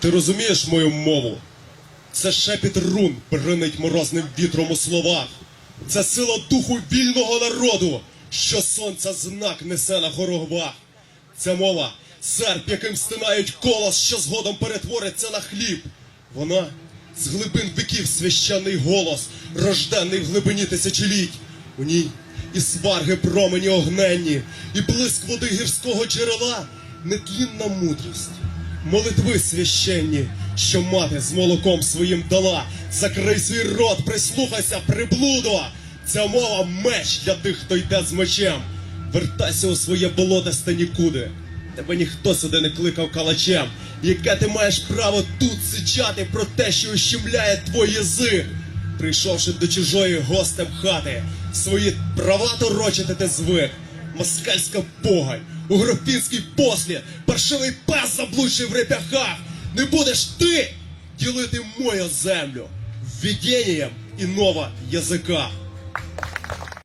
Ти розумієш мою мову? Це шепіт рун бринить морозним вітром у словах. Це сила духу вільного народу, що сонця знак несе на хорогвах. Ця мова серп, яким стинають колос, що згодом перетвориться на хліб. Вона з глибин віків священний голос, рождений в глибині тисячоліть. У ній і сварги промені огненні, і блиск води гірського джерела, нетлінна мудрість. Молитви священні, що мати з молоком своїм дала. Закрий свій рот, прислухайся, приблудо. Ця мова меч для тих, хто йде з мечем. Вертайся у своє болотисте нікуди. Тебе ніхто сюди не кликав калачем. Яке ти маєш право тут сичати про те, що ущемляє твій язик? Прийшовши до чужої гостем хати, свої права торочити ти звик. Москальська погань, угрофінський послід, паршивий пес заблудший в реп'яхах. Не будеш ти ділити мою землю введенням іного язика.